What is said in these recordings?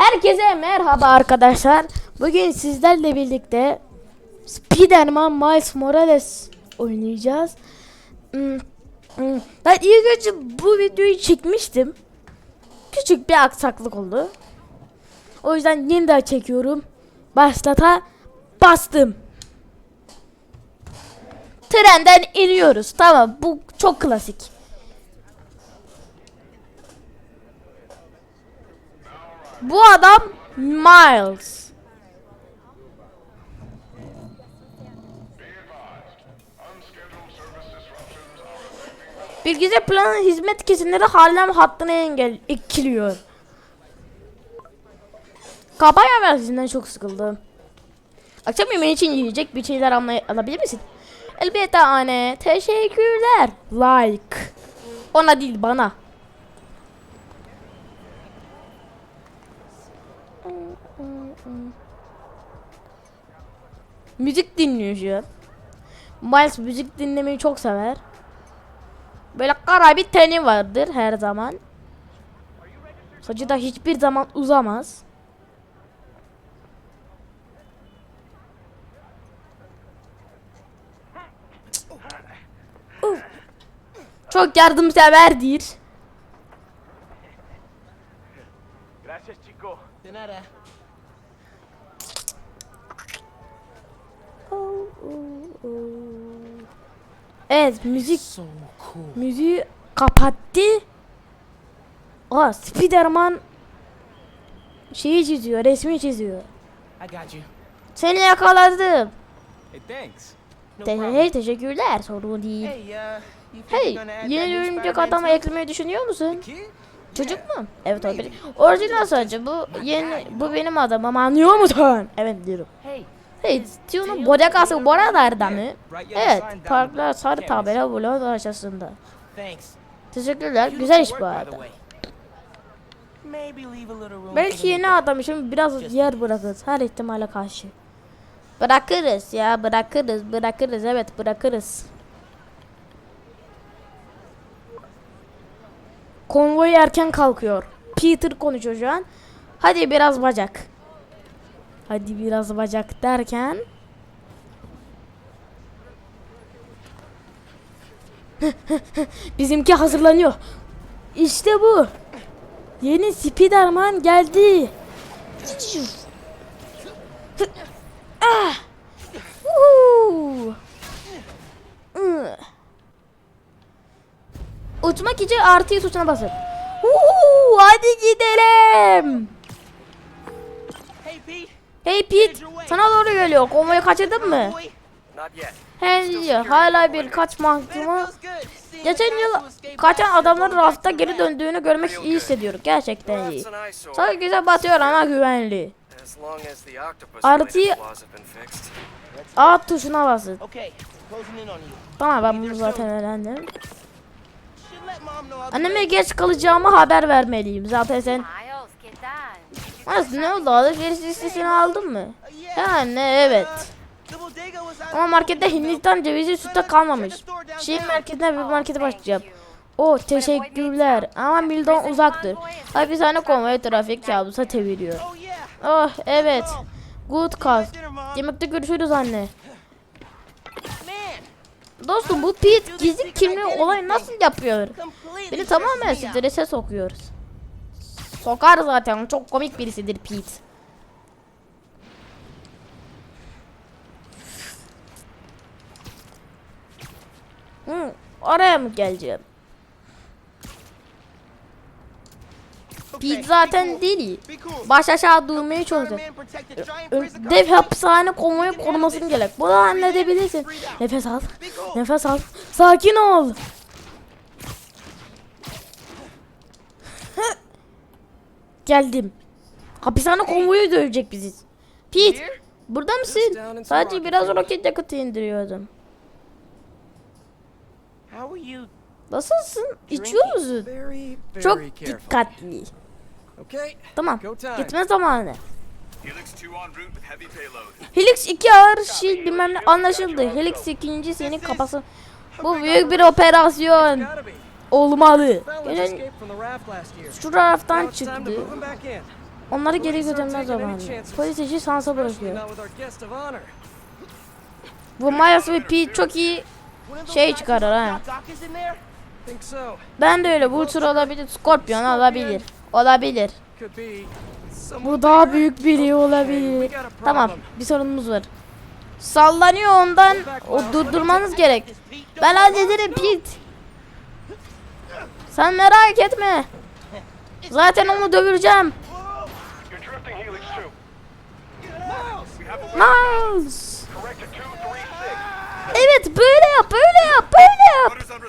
Herkese merhaba arkadaşlar. Bugün sizlerle birlikte Spider-Man Miles Morales oynayacağız. Hmm, hmm. Ben ilk önce bu videoyu çekmiştim. Küçük bir aksaklık oldu. O yüzden yeniden çekiyorum. Başlata bastım. Trenden iniyoruz. Tamam bu çok klasik. Bu adam Miles. Bilgisayar planı hizmet kesimleri Harlem hattını engel ekiliyor. Kabaya versiyonundan çok sıkıldım. Akşam yemeği için yiyecek bir şeyler alabilir misin? Elbette anne. Teşekkürler. Like. Ona değil bana. Müzik dinliyor şu an. Miles müzik dinlemeyi çok sever. Böyle kara bir teni vardır her zaman. Saçı da hiçbir zaman uzamaz. Çok yardımseverdir. Gracias, chico. De nada. Evet müzik So cool. müziği kapattı. Aa Spiderman şeyi çiziyor, resmi çiziyor. I got you. Seni yakaladım. Hey, thanks. No Te- hey teşekkürler sorun değil. Hey, uh, Hey, yeni örümcek adamı eklemeyi düşünüyor musun? Çocuk mu? Evet o benim. Orijinal sadece bu yeni bu benim adamım anlıyor musun? Evet diyorum. Hey, Hey, Tio'nun bodegası bu aralarda mı? Evet, parklar sarı tabela blok aşağısında. Teşekkürler, güzel iş bu arada. Belki yeni adam için biraz yer bırakırız her ihtimale karşı. Bırakırız ya bırakırız bırakırız evet bırakırız. Konvoy erken kalkıyor. Peter konuşuyor şu an. Hadi biraz bacak. Hadi biraz bacak derken. Bizimki hazırlanıyor. İşte bu. Yeni Spiderman geldi. Ah! Uçmak için artı tuşuna basın. Woo! Hadi gidelim. Hey, Pete. Hey Pete, sana doğru geliyor. Konvoyu kaçırdın mı? Henüz hala mahkumu. Feels good. Seeing Geçen yıl kaçan adamların rafta geri döndüğünü görmek iyi hissediyorum. Gerçekten iyi. Sana güzel batıyor ama güvenli. As long as the octopus Artı- related flaws have been fixed. A tuşuna basın. Tamam ben bunu zaten öğrendim. Anneme geç kalacağımı haber vermeliyim. Zaten sen... Nasıl ne oldu? Alışveriş listesini aldın mı? Ya yeah. anne evet. Ama markette Hindistan cevizi sütte kalmamış. Şehir merkezinde bir markete başlayacağım. O teşekkürler ama Mildon uzaktır. Hapishane konvoyu trafik kabusa çeviriyor. Oh. Oh evet. Good mom. Yemekte görüşürüz anne. Dostum bu Pete gizli kimliği olay nasıl yapıyor? Beni tamamen strese sokuyor. Sokar zaten çok komik birisidir Pete. Hı, oraya mı geleceğim? Pete zaten cool. Baş aşağı durmayı çok Dev hapishane konvoyu korumasını gerek. Bunu halledebilirsin. Nefes al. Nefes al. Sakin ol. Geldim. Hapishane konvoyu dövecek bizi. Pete, burada mısın? Sadece biraz roket yakıtı indiriyordum. How are you? Nasılsın? İçiyor musun? Çok dikkatli. Okay. Tamam. Gitme zamanı. Helix 2 en route with heavy payload. Helix 2 ağır şey bilmem ne anlaşıldı. Helix ikinci senin kafası. Bu büyük bir operasyon. Olmalı. Year. şu taraftan çıktı. Onları geri götürmez zamanı. Polis işi Sansa bırakıyor. Bu Miles ve Pete çok iyi şey çıkarır ha. Ben de öyle. Vulture olabilir. Scorpion olabilir. Olabilir. Bu daha büyük biri olabilir. Tamam. Bir sorunumuz var. Sallanıyor ondan. O durdurmanız gerek. Ben hallederim Pete. Sen merak etme. Zaten onu dövüreceğim. You're drifting Helix 2. We have a Nice. correct to 236. Evet böyle yap böyle yap böyle yap.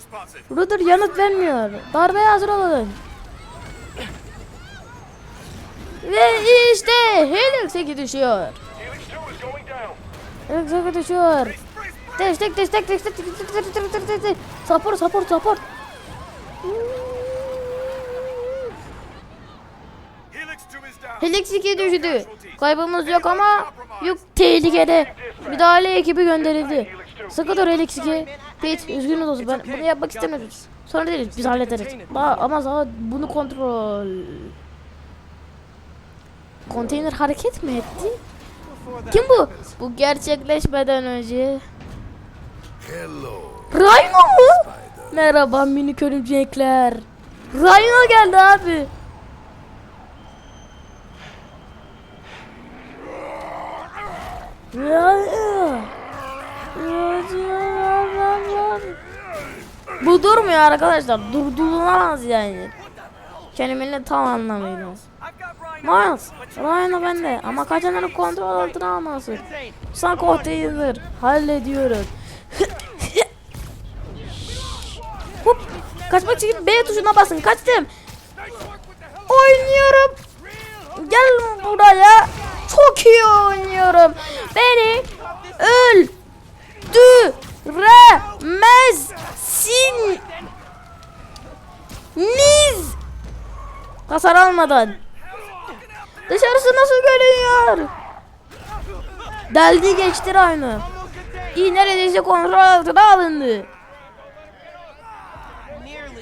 Rudder yanıt vermiyor. Darbeye hazır olun. Ve işte Helix 2 düşüyor. Helix 2 is going down. Helix 2 düşüyor. Brace, brace, brace. Destek destek destek destek destek destek destek. Support support support. Helix Helix 2 düştü. Kaybımız yok ama yük tehlikede. Müdahale ekibi gönderildi. Sıkı dur Helix 2. Pete üzgünüz olsun ben bunu yapmak istemiyorum. Sonra değil biz hallederiz. Daha, ama daha bunu kontrol. Konteyner hareket mi etti? Kim bu? Bu gerçekleşmeden önce. Rhino mu? Merhaba minik örümcekler. Rhino geldi abi. Rhino. Bu durmuyor arkadaşlar. Durdurulamaz yani. Kelimenin tam anlamıyla. Miles, Rhino bende ama kaçanları kontrol altına almalısın. insane. Sen konteyner hallediyorum. Hop, kaçmak için B tuşuna basın. Kaçtım. Oynuyorum. Gel buraya. Çok iyi oynuyorum. Beni öldüremezsin. Niz. Hasar almadan. Dışarısı nasıl görünüyor? Deldi geçti aynı. İyi neredeyse kontrol altına alındı.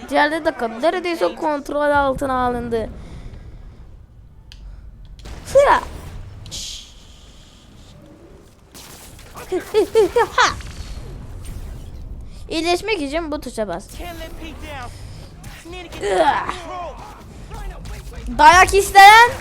Diğerde dakika neredeyse kontrol altına alındı. Sıra. Ha. İyileşmek için bu tuşa bas. Dayak isteyen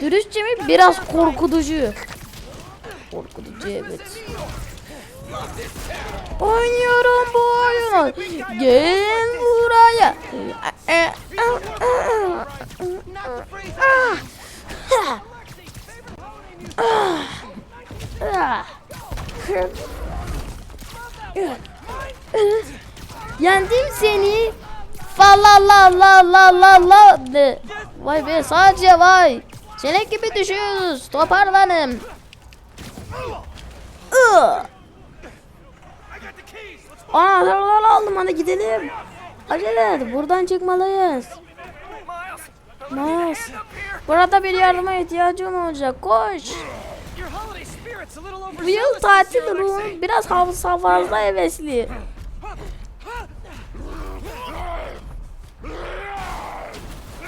dürüstçe mi biraz korkutucu. Korkutucu evet. Oynuyorum bu oyunu. Gelin buraya. not the freeze. Yendim seni. Fa la la la la la. Vay be sadece vay. Çelik gibi düşüyoruz. Toparlanın. Let's Anahtarları aldım hadi gidelim. Acele et buradan çıkmalıyız. Miles. Burada bir yardıma ihtiyacım olacak. Koş. Bu yıl tatil Alexei. biraz hafıza fazla hevesli.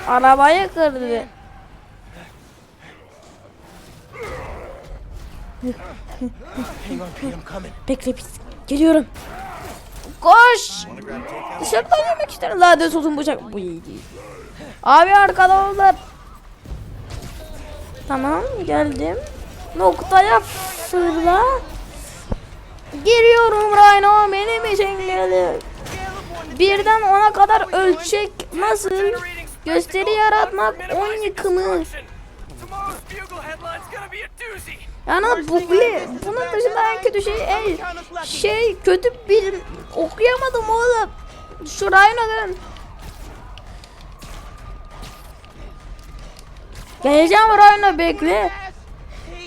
Arabayı kırdı. Bekle biz. Geliyorum. Koş. Dışarıdan yemek isterim. Lanet olsun bıçak. Bu iyi değil. Abi arkada onlar. Tamam geldim. Noktaya fırla. Giriyorum Rhino benim için geldi. Birden ona kadar ölçek nasıl? Gösteri yaratmak 10 yıkımı. Yani bukle. Bunun dışında en kötü şey el. Şey kötü bir okuyamadım oğlum. Şu Rhino'dan. Geleceğim Rhino bekle.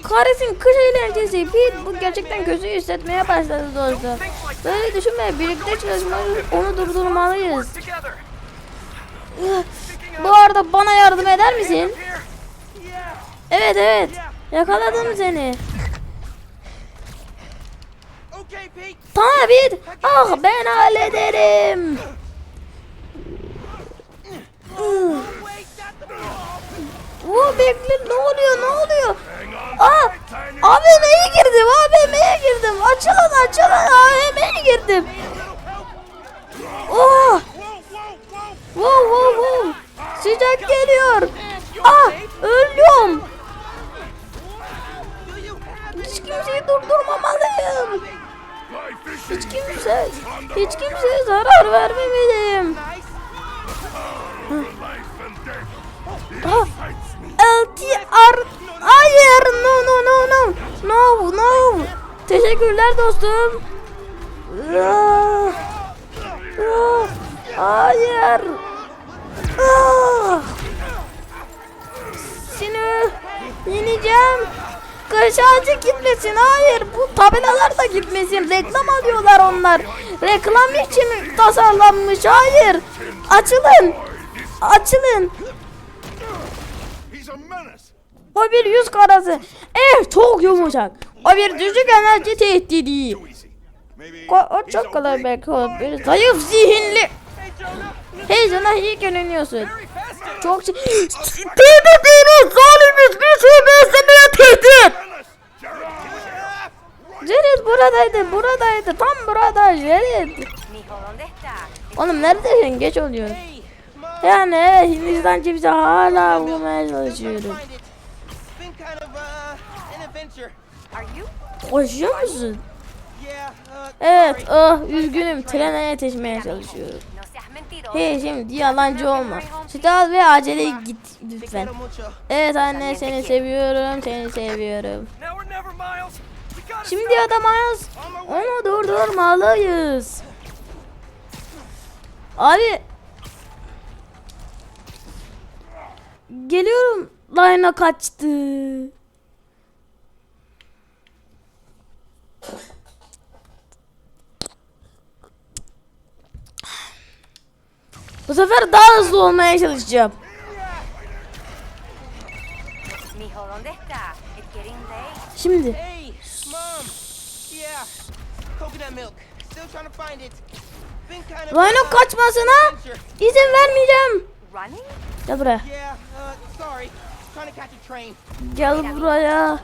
Kahretsin kış eğlencesi. Pete bu gerçekten kötü hissetmeye başladı dostum. Böyle düşünme birlikte çalışmalıyız. Onu durdurmalıyız. Bu arada bana yardım eder misin? Evet evet. Yakaladım seni. Tamam bir. Ah ben hallederim. Oo bekle ne oluyor ne oluyor? Aa AVM'ye girdim AVM'ye girdim. Açılın açılın AVM'ye girdim. Dostum Ah, ah, Hayır. Ah. Seni yeneceğim. Kış ağacı gitmesin. Hayır bu tabelalar da gitmesin. Reklam alıyorlar onlar. Reklam için tasarlanmış. Hayır. Açılın. Açılın. O bir yüz karası. Eh çok yumuşak. O bir düşük enerji tehdidi. O, o çok kolay belki olabilir. Zayıf zihinli. Heyecana iyi görünüyorsun. Çok şey... Tövbe beni zalim üzgünsün beslemeye tehdit. Jared buradaydı buradaydı tam burada Jared. Oğlum neredesin geç oluyor. Yani evet Hindistan cipsi hala bulmaya çalışıyorum. Koşuyor? Evet, ah üzgünüm. Trene yetişmeye çalışıyorum. Hey şimdi yalancı olma. Süt al ve acele git lütfen. Evet anne seni seviyorum, seni seviyorum. Şimdi adam Miles. Onu durdurmalıyız. Abi. Geliyorum. Line'a kaçtı. Bu sefer daha hızlı olmaya çalışacağım. Şimdi. Rhino kaçmasına izin vermeyeceğim. Gel buraya. Gel buraya.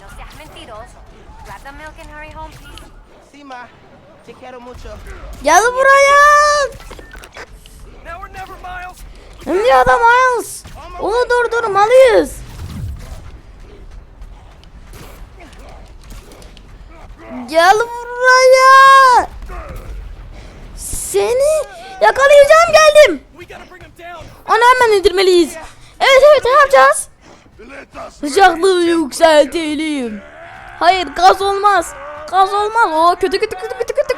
Gel buraya. Ünlü adam Miles. Onu durdurmalıyız. Gel buraya. Seni yakalayacağım geldim. Onu hemen indirmeliyiz. Evet evet ne yapacağız? Sıcaklığı yükseltelim. Hayır gaz olmaz. Gaz olmaz. O kötü kötü kötü kötü kötü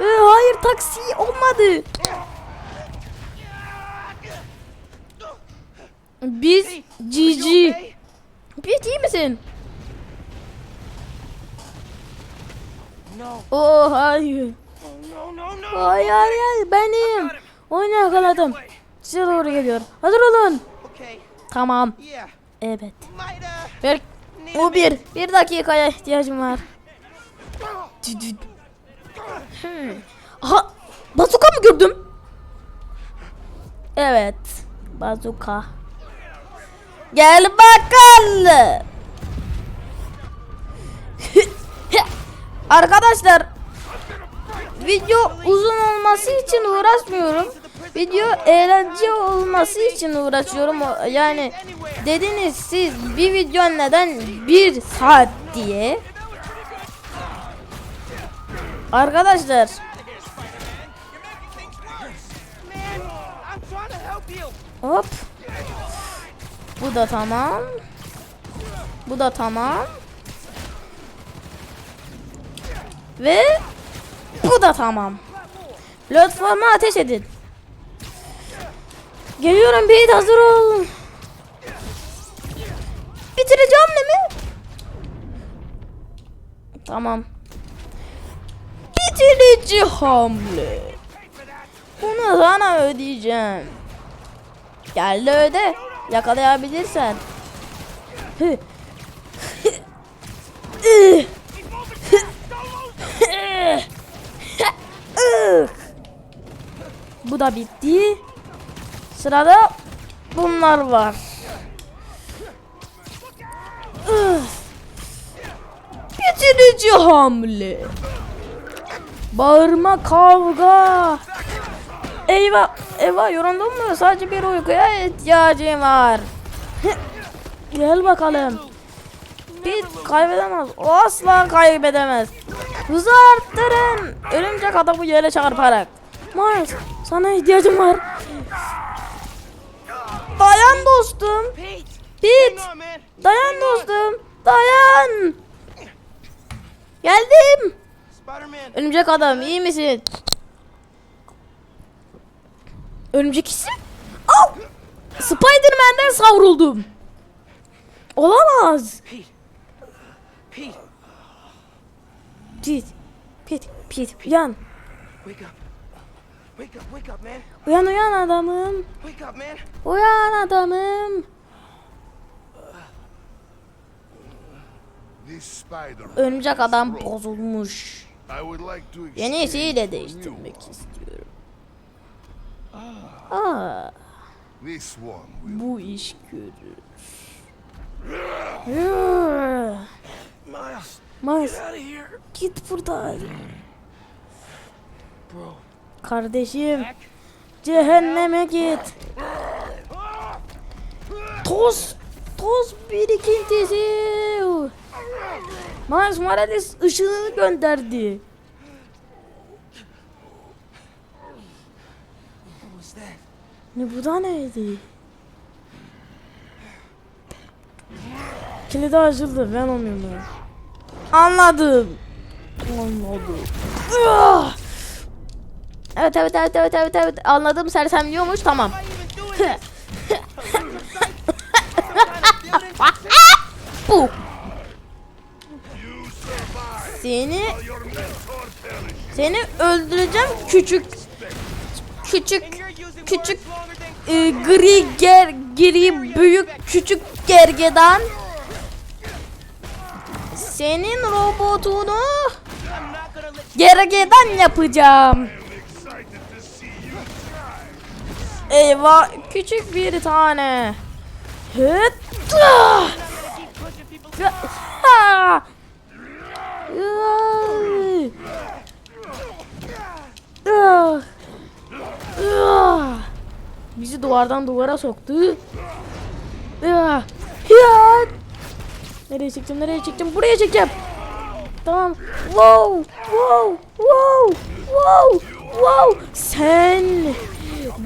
Ee, hayır taksi olmadı. Biz GG. Bir iyi misin? No. Oh hayır. Oh, no, no, no. Hayır hayır benim. Onu yakaladım. Size doğru geliyor. Hazır olun. Tamam. Evet. Uh. Ver. O bir. Bir dakikaya ihtiyacım var. Hmm. Aha. Bazuka mı gördüm? Evet. Bazuka. Gel bakalım. Arkadaşlar video uzun olması için uğraşmıyorum. Video eğlence olması için uğraşıyorum. Yani dediniz siz bir video neden bir saat diye. Arkadaşlar hop. Bu da tamam. Bu da tamam. Ve bu da tamam. Platforma ateş edin. Geliyorum Pete hazır ol. Bitireceğim mi? Tamam. Bitirici hamle. Bunu sana ödeyeceğim. Gel de öde. Yakalayabilirsen. Bu da bitti. Sırada bunlar var. Bitirici hamle. Bağırma kavga. Eyvah, eyvah yoruldun mu? Sadece bir uykuya ihtiyacım var. Gel bakalım. Pit kaybedemez. O asla kaybedemez. Hızı arttırın. Örümcek adamı yere çarparak. Miles sana ihtiyacım var. Dayan dostum. Pit. Dayan dostum. Dayan. Geldim. Spider-Man! Örümcek adam iyi misin? Örümcek isim? Au! Spider-Man'den savruldum. Olamaz. Pete! Pete! Pit. Pit. Uyan. Wake up! Wake up, wake up, man! Uyan uyan adamım. Wake up, man! Uyan adamım. Örümcek adam bozulmuş. I would like to Yenisiyle exchange değiştirmek istiyorum. Aa, will bu iş görür. Miles! Miles git buradan. Kardeşim cehenneme git. Toz toz birikintisi. Miles Morales ışığını gönderdi. Ne bu da neydi? Kilidi açıldı ben onu Anladım. Anladım. Ah! Evet evet evet evet evet evet anladım sersemliyormuş tamam. Bu. Seni seni öldüreceğim küçük küçük küçük e, gri ger gri büyük küçük gergedan senin robotunu gergedan yapacağım. Eyvah küçük bir tane. Hıt. keep pushing people Ya- ha! Bizi duvardan duvara soktu. Ah! Ya! Nereye çektim? Nereye çektim? Buraya çekeceğim. Tamam. Wow! Wow! Wow! Wow! Wow! Sen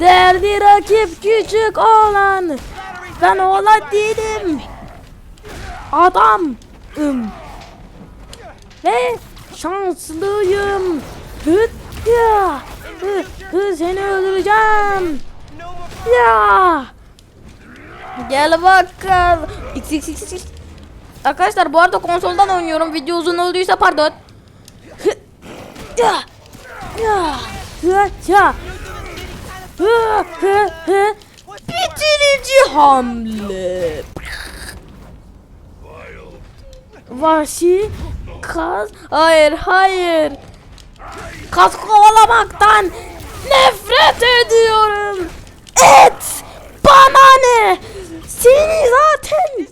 derdi rakip küçük oğlan. Ben oğlan değilim. Adamım. Ve şanslıyım. Hıt ya. Hı, hı, seni öldüreceğim. Ya. Gel bakalım. X X X X. Arkadaşlar bu arada konsoldan oynuyorum. Video uzun olduysa pardon. Hı, Ya. Ya. Ya. Ya. Hı, hı, hı. Bitirici hamle. Vahşi kaz. Hayır hayır. Kaz kovalamaktan nefret ediyorum. Et. Bana ne? Seni zaten.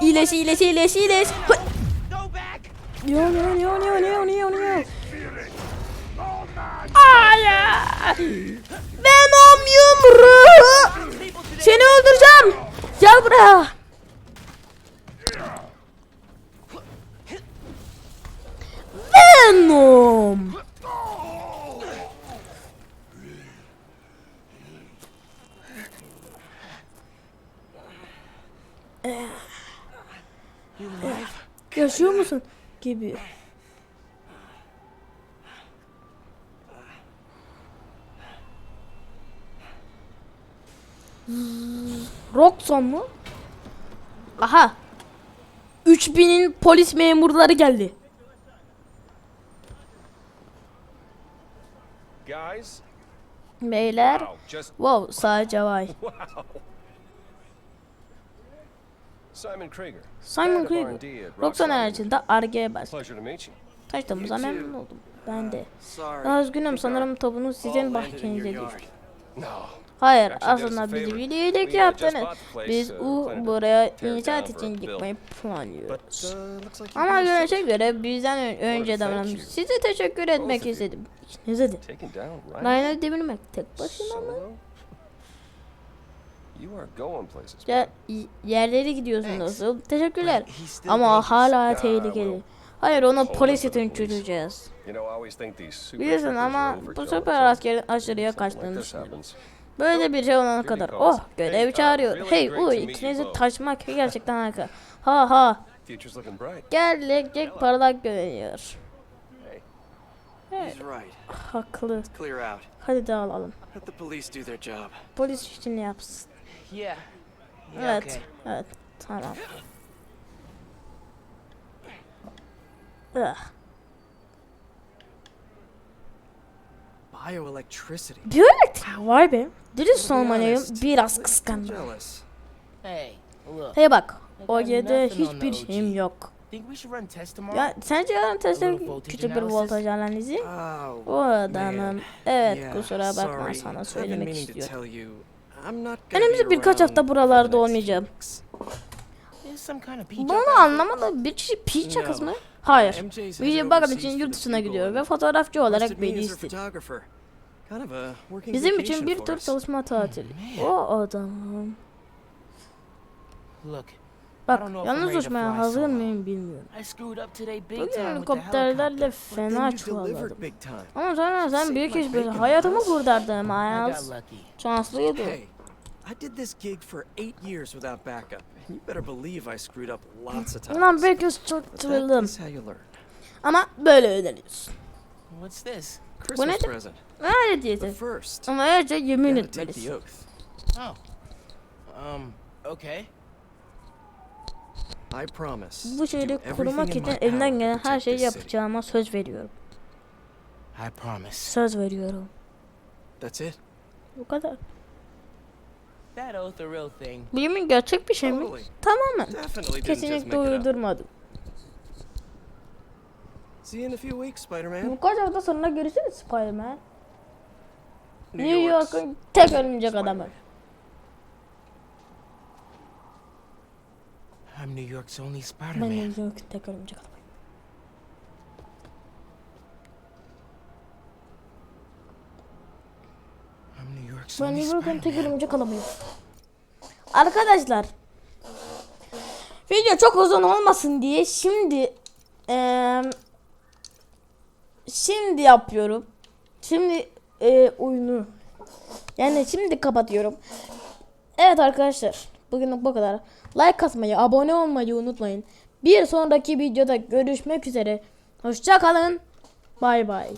İyileş iyileş iyileş iyileş. Yo yo yo yo yo yo yo. Venom yumruğu. Seni öldüreceğim. Gel buraya. Venom. Yaşıyor musun? Gibi. Roxon mu? Aha. 3000'in polis memurları geldi. Beyler. wow, sadece vay. Simon Krieger. Simon Krieger. R&D at 90 Roxxon. aracında Arge'ye bas. Tanıştığımıza memnun oldum. Ben de. Daha üzgünüm sanırım tapunuz All sizin bahçenize düştü. Hayır aslında favor. bir iyilik yaptınız. Biz u buraya inşaat için But planlıyoruz. uh, Ama görünüşe göre bizden önce davranmış. Size teşekkür etmek istedim. İkinize de. Taken down right Ryan'ı devirmek tek başına mı? solo? You are going places. Ya, yerlere gidiyorsun nasıl? Teşekkürler. Ama hala tehlikeli. Hayır onu polis için çözeceğiz. Bilirsin ama bu süper askerin aşırıya kaçtığını düşünüyorum. Böyle bir şey olana kadar. Oh görev çağırıyor. really Hey uy ikinizi taşmak gerçekten harika. Ha ha. Future's looking bright. Gelecek parlak görünüyor. Right. Haklı. Clear out. Hadi dağılalım. Let the police do their job. Polis işini yapsın. Evet. Evet. Tamam. Ugh. Bioelectricity. Biyolek. Vay be. Dürüst olmalıyım. Biraz kıskandım. Jealous. Hey, look. Hey bak. O yerde hiçbir şeyim yok. Ya sence yarın voltage küçük bir voltaj analizi? Oh, O adamım. Evet kusura bakma sana söylemek istiyorum. be birkaç hafta buralarda olmayacağım. Bunu up anlamadım. Bir kişi pi çakız mı? Hayır. Video bakım için yurt dışına gidiyor ve fotoğrafçı olarak beni istedi. Bizim için bir tür çalışma tatili. O. Look, Bak yalnız uçmaya hazır mıyım bilmiyorum. Bugün helikopterlerle fena time. Ama sonra sen büyük iş bir hayatımı kurtardın Miles. got lucky. Şanslıydı. Hey, I did this gig for eight years without backup. and You better believe I screwed up lots of times. That çırıldım. is how you learn. Ama böyle ödeniyorsun. What's this? Christmas nedir? present. But diyeti. first, Ama önce yemin gotta take the etmelisin. oath. Oh. Um, okay. I promise. Bu to do şehri everything korumak in için elimden power to gelen her protect şeyi this city. yapacağıma söz veriyorum. I promise. Söz veriyorum. That's it. Bu kadar. Yemin gerçek bir şey mi? Tamamen. Kesinlikle uydurmadım. See you in a few weeks, Spider-Man. Birkaç hafta sonra görüşürüz Spider-Man. New York'un tek örümcek adamı. I'm New York's only Ben Spider-Man. New York'un tek örümcek adamı. I'm New York's Ben York'un tek örümcek adamıyım. Arkadaşlar. Video çok uzun olmasın diye şimdi eee şimdi yapıyorum. Şimdi eee, oyunu yani şimdi kapatıyorum. Evet arkadaşlar. Bugünlük bu kadar. Like atmayı, abone olmayı unutmayın. Bir sonraki videoda görüşmek üzere. Hoşça kalın. Bay bay.